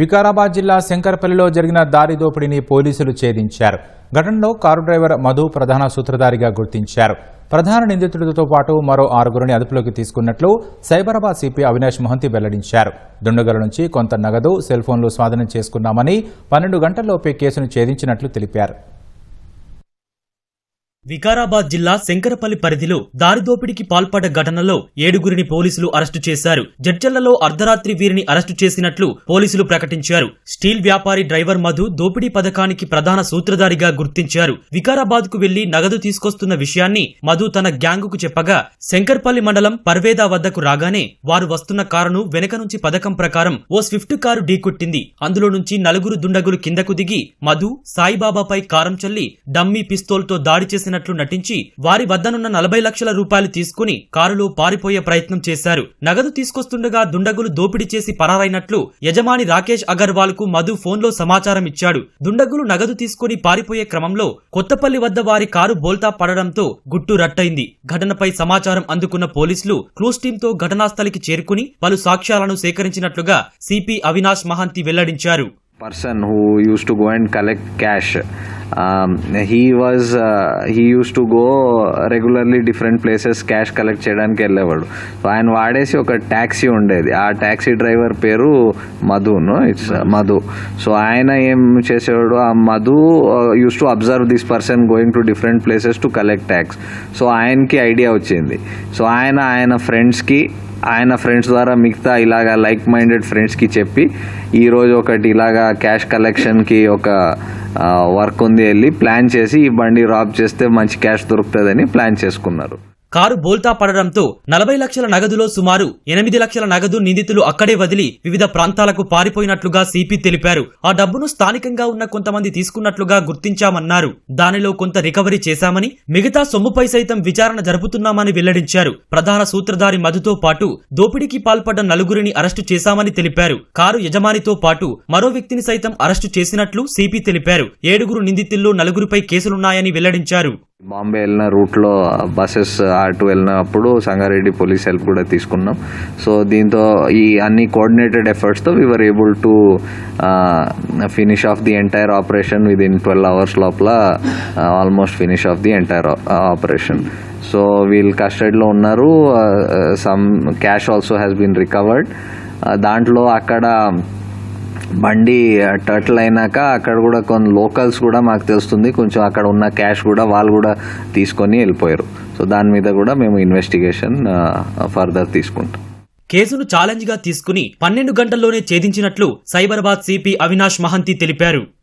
వికారాబాద్ జిల్లా శంకరపల్లిలో జరిగిన దారి దోపిడీని పోలీసులు ఛేదించారు. ఘటనలో కారు డ్రైవర్ మధు ప్రధాన సూత్రధారిగా గుర్తించారు. ప్రధాన నిందితుడితో పాటు మరో ఆరుగురిని అదుపులోకి తీసుకున్నట్లు సైబరాబాద్ సిపి అవినాష్ మహంతి వెల్లడించారు. దుండగుల నుంచి కొంత నగదు సెల్ ఫోన్లు స్వాధీనం చేసుకున్నామని పన్నెండు గంటల్లోపే కేసును ఛేదించినట్లు తెలిపారు. వికారాబాద్ జిల్లా శంకరపల్లి పరిధిలో దారిదోపిడికి పాల్పడ్డ ఘటనలో ఏడుగురిని పోలీసులు అరెస్టు చేశారు. జడ్చర్లలో అర్ధరాత్రి వీరిని అరెస్టు చేసినట్లు పోలీసులు ప్రకటించారు. స్టీల్ వ్యాపారి డ్రైవర్ మధు దోపిడీ పథకానికి ప్రధాన సూత్రధారిగా గుర్తించారు. వికారాబాద్కు వెళ్ళి నగదు తీసుకొస్తున్న విషయాన్ని మధు తన గ్యాంగుకు చెప్పగా శంకర్పల్లి మండలం పర్వేదా వద్దకు రాగానే వారు వస్తున్న కారును వెనక నుంచి పథకం ప్రకారం ఓ స్విఫ్ట్ కారు ఢీకొట్టింది. అందులో నుంచి నలుగురు దుండగులు కిందకు దిగి మధు సాయిబాబాపై కారం చల్లి డమ్మీ పిస్తోల్తో దాడి చేసిన చేస్తున్నట్లు నటించి వారి వద్దనున్న నలభై లక్షల రూపాయలు తీసుకుని కారులో పారిపోయే ప్రయత్నం చేశారు. నగదు తీసుకొస్తుండగా దుండగులు దోపిడీ చేసి పరారైనట్లు యజమాని రాకేష్ అగర్వాల్కు మధు ఫోన్లో సమాచారం ఇచ్చాడు. దుండగులు నగదు తీసుకుని పారిపోయే క్రమంలో కొత్తపల్లి వద్ద వారి కారు బోల్తా పడడంతో గుట్టు రట్టయింది. ఘటనపై సమాచారం అందుకున్న పోలీసులు క్లూస్ టీంతో ఘటనాస్థలికి చేరుకుని పలు సాక్ష్యాలను సేకరించినట్లుగా సిపి అవినాష్ మహంతి వెల్లడించారు. Person who use to go and collect cash. He was he use to go regularly different places cash collect చేయడానికి వెళ్ళేవాడు. సో ఆయన వాడేసి ఒక ట్యాక్సీ ఉండేది. ఆ ట్యాక్సీ డ్రైవర్ పేరు మధును ఇట్స్ మధు. సో uh, ఆయన ఏం చేసేవాడు ఆ Madhu use to observe this person going to different places to collect tax so ఆయనకి ఐడియా వచ్చింది. సో ఆయన ఆయన ఫ్రెండ్స్కి ఆయన ఫ్రెండ్స్ ద్వారా మిగతా ఇలాగా లైక్ మైండెడ్ ఫ్రెండ్స్కి చెప్పి ఈరోజు ఒకటి ఇలాగా క్యాష్ కలెక్షన్కి ఒక వర్క్ ఉంది వెళ్ళి ప్లాన్ చేసి ఈ బండి రాబ్ చేస్తే మంచి క్యాష్ దొరుకుతుందని ప్లాన్ చేసుకున్నారు. కారు బోల్తా పడడంతో నలభై లక్షల నగదులో సుమారు ఎనిమిది లక్షల నగదు నిందితులు అక్కడే వదిలి వివిధ ప్రాంతాలకు పారిపోయినట్లుగా సిపి తెలిపారు. ఆ డబ్బును స్థానికంగా ఉన్న కొంతమంది తీసుకున్నట్లుగా గుర్తించామన్నారు. దానిలో కొంత రికవరీ చేశామని మిగతా సొమ్ముపై సైతం విచారణ జరుపుతున్నామని వెల్లడించారు. ప్రధాన సూత్రధారి మధుతో పాటు దోపిడీకి పాల్పడ్డ నలుగురిని అరెస్టు చేశామని తెలిపారు. కారు యజమానితో పాటు మరో వ్యక్తిని సైతం అరెస్టు చేసినట్లు సిపి తెలిపారు. ఏడుగురు నిందితుల్లో నలుగురిపై కేసులున్నాయని వెల్లడించారు. బాంబే వెళ్ళిన రూట్లో బస్సెస్ అటు వెళ్ళినప్పుడు సంగారెడ్డి పోలీస్ హెల్ప్ కూడా తీసుకున్నాం. సో దీంతో ఈ అన్ని coordinated ఎఫర్ట్స్తో we're able to finish off the entire operation within twelve hours లోపల almost finish off the entire operation so వీళ్ళు కస్టడీలో ఉన్నారు some cash also has been recovered దాంట్లో అక్కడ బండి టర్టిల్ అయినాక అక్కడ కూడా కొన్ని లోకల్స్ కూడా మాకు తెలుస్తుంది. కొంచెం అక్కడ ఉన్న క్యాష్ కూడా వాళ్ళు కూడా తీసుకొని వెళ్ళిపోయారు. సో దాని మీద కూడా మేము ఇన్వెస్టిగేషన్ ఫర్దర్ తీసుకుంటాం. కేసును ఛాలెంజ్గా తీసుకుని పన్నెండు గంటల్లోనే ఛేదించినట్లు సైబరాబాద్ సిపి అవినాష్ మహంతి తెలిపారు.